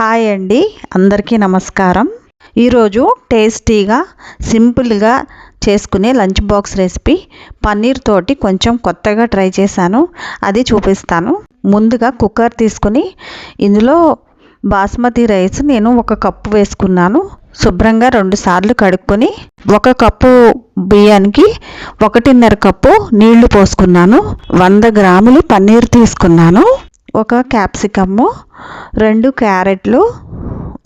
Hi అండి. అందరికీ నమస్కారం. ఈరోజు టేస్టీగా సింపుల్గా చేసుకునే లంచ్ బాక్స్ రెసిపీ పన్నీర్ తోటి కొంచెం కొత్తగా ట్రై చేశాను. అది చూపిస్తాను. ముందుగా కుక్కర్ తీసుకుని ఇందులో బాస్మతి రైస్ నేను ఒక కప్పు వేసుకున్నాను. శుభ్రంగా రెండు సార్లు కడుక్కొని ఒక కప్పు బియ్యానికి ఒకటిన్నర కప్పు నీళ్ళు పోసుకున్నాను. వంద గ్రాములు పన్నీర్ తీసుకున్నాను. ఒక క్యాప్సికమ్ము రెండు క్యారెట్లు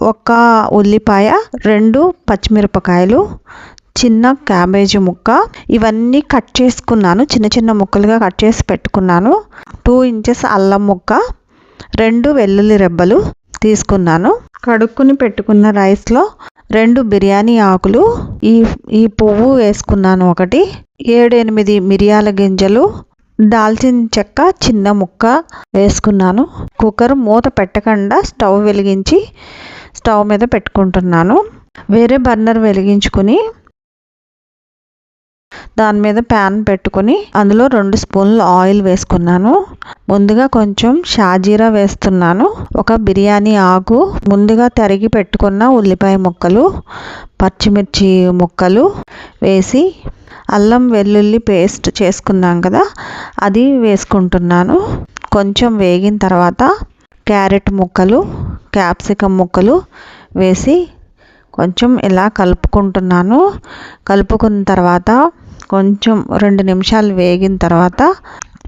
ఒక ఉల్లిపాయ రెండు పచ్చిమిరపకాయలు చిన్న క్యాబేజీ ముక్క. ఇవన్నీ కట్ చేసుకున్నాను. చిన్న చిన్న ముక్కలుగా కట్ చేసి పెట్టుకున్నాను. టూ ఇంచెస్ అల్లం ముక్క రెండు వెల్లుల్లి రెబ్బలు తీసుకున్నాను. కడుక్కుని పెట్టుకున్న రైస్లో రెండు బిర్యానీ ఆకులు ఈ ఈ పువ్వు వేసుకున్నాను ఒకటి ఏడు ఎనిమిది మిరియాల గింజలు దాల్చిన చెక్క చిన్న ముక్క వేసుకున్నాను. కుక్కర్ మూత పెట్టకుండా స్టవ్ వెలిగించి స్టవ్ మీద పెట్టుకుంటున్నాను. వేరే బర్నర్ వెలిగించుకుని దాని మీద ప్యాన్ పెట్టుకుని అందులో రెండు స్పూన్లు ఆయిల్ వేసుకున్నాను. ముందుగా కొంచెం షాజీరా వేస్తున్నాను. ఒక బిర్యానీ ఆకు ముందుగా తరిగి పెట్టుకున్న ఉల్లిపాయ ముక్కలు పచ్చిమిర్చి ముక్కలు వేసి అల్లం వెల్లుల్లి పేస్ట్ చేసుకున్నాం కదా అది వేసుకుంటున్నాను. కొంచెం వేగిన తర్వాత క్యారెట్ ముక్కలు క్యాప్సికమ్ ముక్కలు వేసి కొంచెం ఇలా కలుపుకుంటున్నాను. కలుపుకున్న తర్వాత కొంచెం రెండు నిమిషాలు వేగిన తర్వాత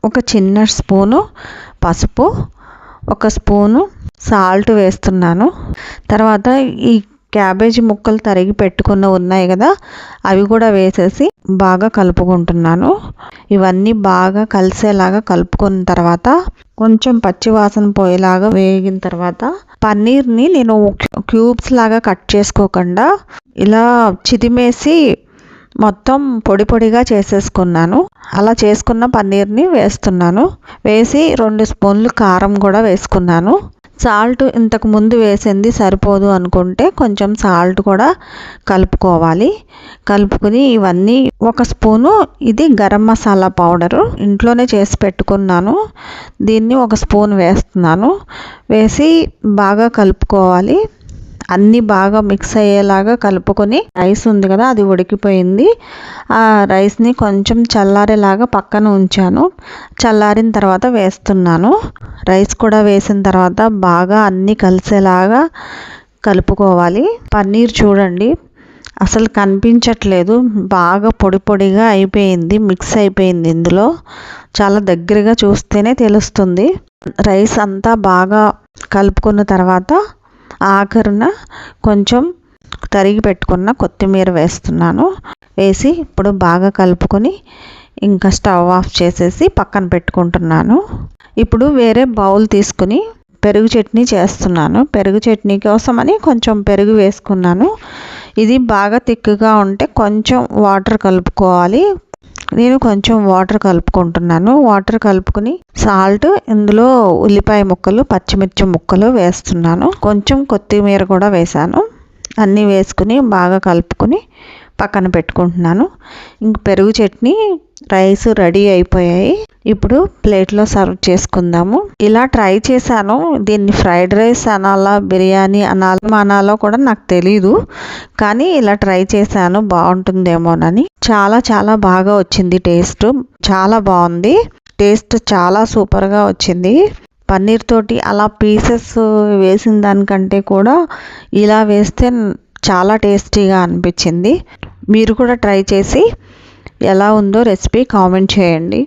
ఒక చిన్న స్పూను పసుపు ఒక స్పూను సాల్ట్ వేస్తున్నాను. తర్వాత ఈ క్యాబేజీ ముక్కలు తరిగి పెట్టుకున్న ఉన్నాయి కదా అవి కూడా వేసేసి బాగా కలుపుకుంటున్నాను. ఇవన్నీ బాగా కలిసేలాగా కలుపుకున్న తర్వాత కొంచెం పచ్చి వాసన పోయేలాగా వేగిన తర్వాత పన్నీర్ని నేను క్యూబ్స్ లాగా కట్ చేసుకోకుండా ఇలా చిదిమేసి మొత్తం పొడి పొడిగా చేసేసుకున్నాను. అలా చేసుకున్న పన్నీర్ని వేస్తున్నాను. వేసి రెండు స్పూన్లు కారం కూడా వేసుకున్నాను. సాల్ట్ ఇంతకు ముందు వేసింది సరిపోదు అనుకుంటే కొంచెం సాల్ట్ కూడా కలుపుకోవాలి. కలుపుకుని ఇవన్నీ ఒక స్పూను ఇది గరం మసాలా పౌడరు ఇంట్లోనే చేసి పెట్టుకున్నాను. దీన్ని ఒక స్పూన్ వేస్తున్నాను. వేసి బాగా కలుపుకోవాలి. అన్నీ బాగా మిక్స్ అయ్యేలాగా కలుపుకొని రైస్ ఉంది కదా అది ఉడికిపోయింది. ఆ రైస్ని కొంచెం చల్లారేలాగా పక్కన ఉంచాను. చల్లారిన తర్వాత వేస్తున్నాను. రైస్ కూడా వేసిన తర్వాత బాగా అన్నీ కలిసేలాగా కలుపుకోవాలి. పన్నీర్ చూడండి అసలు కనిపించట్లేదు. బాగా పొడి పొడిగా అయిపోయింది మిక్స్ అయిపోయింది ఇందులో. చాలా దగ్గరగా చూస్తేనే తెలుస్తుంది. రైస్ అంతా బాగా కలుపుకున్న తర్వాత ఆఖరున కొంచెం తరిగి పెట్టుకున్న కొత్తిమీర వేస్తున్నాను. వేసి ఇప్పుడు బాగా కలుపుకొని ఇంకా స్టవ్ ఆఫ్ చేసేసి పక్కన పెట్టుకుంటున్నాను. ఇప్పుడు వేరే బౌల్ తీసుకుని పెరుగు చట్నీ చేస్తున్నాను. పెరుగు చట్నీ కోసమని కొంచెం పెరుగు వేసుకున్నాను. ఇది బాగా తిక్కుగా ఉంటే కొంచెం వాటర్ కలుపుకోవాలి. నేను కొంచెం వాటర్ కలుపుకుంటున్నాను. వాటర్ కలుపుకుని సాల్ట్ ఇందులో ఉల్లిపాయ ముక్కలు పచ్చిమిర్చి ముక్కలు వేస్తున్నాను. కొంచెం కొత్తిమీర కూడా వేసాను అన్నీ వేసుకుని బాగా కలుపుకొని పక్కన పెట్టుకుంటున్నాను. ఇంక పెరుగు చట్నీ రైస్ రెడీ అయిపోయాయి. ఇప్పుడు ప్లేట్లో సర్వ్ చేసుకుందాము. ఇలా ట్రై చేశాను. దీన్ని ఫ్రైడ్ రైస్ అనాలా బిర్యానీ అనాలా అనాలో కూడా నాకు తెలీదు. కానీ ఇలా ట్రై చేశాను. బాగుంటుందేమోనని. చాలా చాలా బాగా వచ్చింది టేస్ట్. చాలా బాగుంది. టేస్ట్ చాలా సూపర్గా వచ్చింది. పన్నీర్ తోటి అలా పీసెస్ వేసిన దానికంటే కూడా ఇలా వేస్తే చాలా టేస్టీగా అనిపించింది. మీరు కూడా ట్రై చేసి ఎలా ఉందో రెసిపీ కామెంట్ చేయండి.